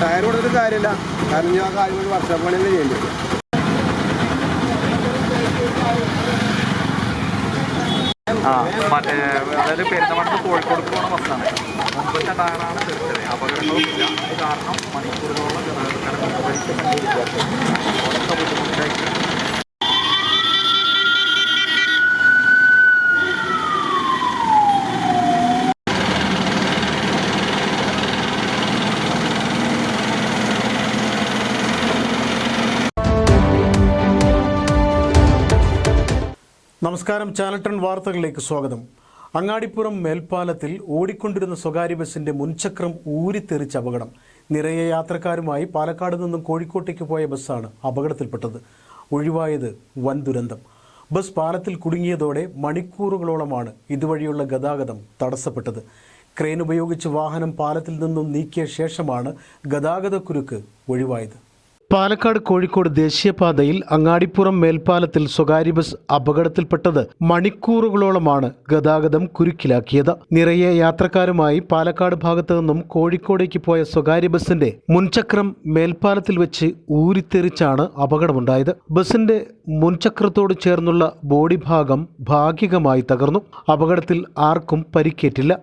Tyre കൊടുത്തിട്ട് കാര്യമില്ല. കാരണം ഞാൻ കാര്യം കൊണ്ട് വർഷം പണി തന്നെ ചെയ്യേണ്ടി. വരും ആ മറ്റേ അതായത് പെരുന്തമണ്ണത്ത് കോഴിക്കോട് പോകുന്ന ബസ്സാണ് മുമ്പത്തെ ടയറാണ് തീർച്ചത് അപകടങ്ങളൊന്നുമില്ല ഇത് കാരണം മണിക്കൂറുകളോളം ഒറ്റ ബുദ്ധിമുട്ടായിട്ട് നമസ്കാരം. ചാനൽ ടൺ വാർത്തകളിലേക്ക് സ്വാഗതം. അങ്ങാടിപ്പുറം മേൽപ്പാലത്തിൽ ഓടിക്കൊണ്ടിരുന്ന സ്വകാര്യ ബസിന്റെ മുൻചക്രം ഊരിത്തെറിച്ച അപകടം. നിറയെ യാത്രക്കാരുമായി പാലക്കാട് നിന്നും കോഴിക്കോട്ടേക്ക് പോയ ബസ്സാണ് അപകടത്തിൽപ്പെട്ടത്. ഒഴിവായത് വൻ ദുരന്തം. ബസ് പാലത്തിൽ കുടുങ്ങിയതോടെ മണിക്കൂറുകളോളമാണ് ഇതുവഴിയുള്ള ഗതാഗതം തടസ്സപ്പെട്ടത്. ക്രെയിൻ ഉപയോഗിച്ച് വാഹനം പാലത്തിൽ നിന്നും നീക്കിയ ശേഷമാണ് ഗതാഗതക്കുരുക്ക് ഒഴിവായത്. പാലക്കാട് കോഴിക്കോട് ദേശീയപാതയിൽ അങ്ങാടിപ്പുറം മേൽപ്പാലത്തിൽ സ്വകാര്യ ബസ് അപകടത്തിൽപ്പെട്ടത് മണിക്കൂറുകളോളമാണ് ഗതാഗതം കുരുക്കിലാക്കിയത്. നിറയെ യാത്രക്കാരുമായി പാലക്കാട് ഭാഗത്തു നിന്നും കോഴിക്കോടേക്ക് പോയ സ്വകാര്യ ബസിന്റെ മുൻചക്രം മേൽപ്പാലത്തിൽ വെച്ച് ഊരിത്തെറിച്ചാണ് അപകടമുണ്ടായത്. ബസിന്റെ മുൻചക്രത്തോട് ചേർന്നുള്ള ബോഡി ഭാഗം ഭാഗികമായി തകർന്നു. അപകടത്തിൽ ആർക്കും പരിക്കേറ്റില്ല.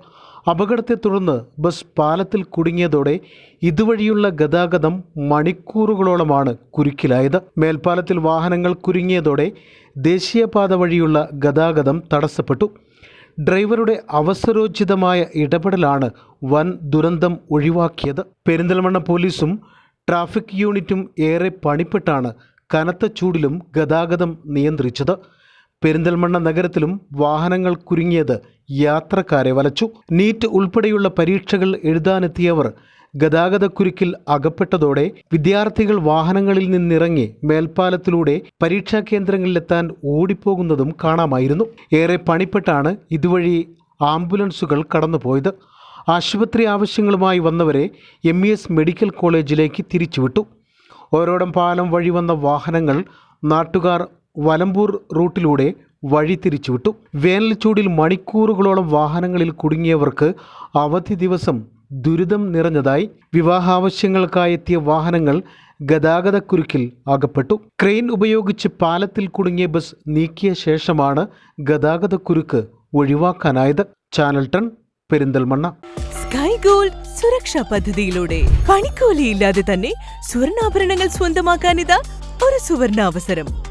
അപകടത്തെ തുടർന്ന് ബസ് പാലത്തിൽ കുടുങ്ങിയതോടെ ഇതുവഴിയുള്ള ഗതാഗതം മണിക്കൂറുകളോളമാണ് കുരുക്കിലായത്. മേൽപ്പാലത്തിൽ വാഹനങ്ങൾ കുരുങ്ങിയതോടെ ദേശീയപാത വഴിയുള്ള ഗതാഗതം തടസ്സപ്പെട്ടു. ഡ്രൈവറുടെ അവസരോചിതമായ ഇടപെടലാണ് വൻ ദുരന്തം ഒഴിവാക്കിയത്. പെരിന്തൽമണ്ണ പോലീസും ട്രാഫിക് യൂണിറ്റും ഏറെ പണിപ്പെട്ടാണ് കനത്ത ചൂടിലും ഗതാഗതം നിയന്ത്രിച്ചത്. പെരിന്തൽമണ്ണ നഗരത്തിലും വാഹനങ്ങൾ കുരുങ്ങിയത് യാത്രക്കാരെ വലച്ചു. നീറ്റ് ഉൾപ്പെടെയുള്ള പരീക്ഷകൾ എഴുതാനെത്തിയവർ ഗതാഗതക്കുരുക്കിൽ അകപ്പെട്ടതോടെ വിദ്യാർത്ഥികൾ വാഹനങ്ങളിൽ നിന്നിറങ്ങി മേൽപ്പാലത്തിലൂടെ പരീക്ഷാ കേന്ദ്രങ്ങളിലെത്താൻ ഓടിപ്പോകുന്നതും കാണാമായിരുന്നു. ഏറെ പണിപ്പെട്ടാണ് ഇതുവഴി ആംബുലൻസുകൾ കടന്നുപോയത്. ആശുപത്രി ആവശ്യങ്ങളുമായി വന്നവരെ എം ഇ എസ് മെഡിക്കൽ കോളേജിലേക്ക് തിരിച്ചുവിട്ടു. ഓരോടം പാലം വഴി വന്ന വാഹനങ്ങൾ നാട്ടുകാർ വലമ്പൂർ റൂട്ടിലൂടെ വഴി വേനൽച്ചൂടിൽ വേനൽ ചൂടിൽ മണിക്കൂറുകളോളം വാഹനങ്ങളിൽ കുടുങ്ങിയവർക്ക് അവധി ദിവസം ദുരിതം നിറഞ്ഞതായി വിവാഹാവശ്യങ്ങൾക്കായി എത്തിയ വാഹനങ്ങൾ ഗതാഗതക്കുരുക്കിൽ അകപ്പെട്ടു. ക്രെയിൻ ഉപയോഗിച്ച് പാലത്തിൽ കുടുങ്ങിയ ബസ് നീക്കിയ ശേഷമാണ് ഗതാഗതക്കുരുക്ക് ഒഴിവാക്കാനായത്. ചാനൽ ടൺ പെരിന്തൽമണ്ണ. സ്കൈ ഗോൾഡ് സുരക്ഷാ പദ്ധതിയിലൂടെ പണിക്കൂലിയില്ലാതെ തന്നെ സ്വർണാഭരണങ്ങൾ സ്വന്തമാക്കാനിതാ ഒരു സുവർണാവസരം.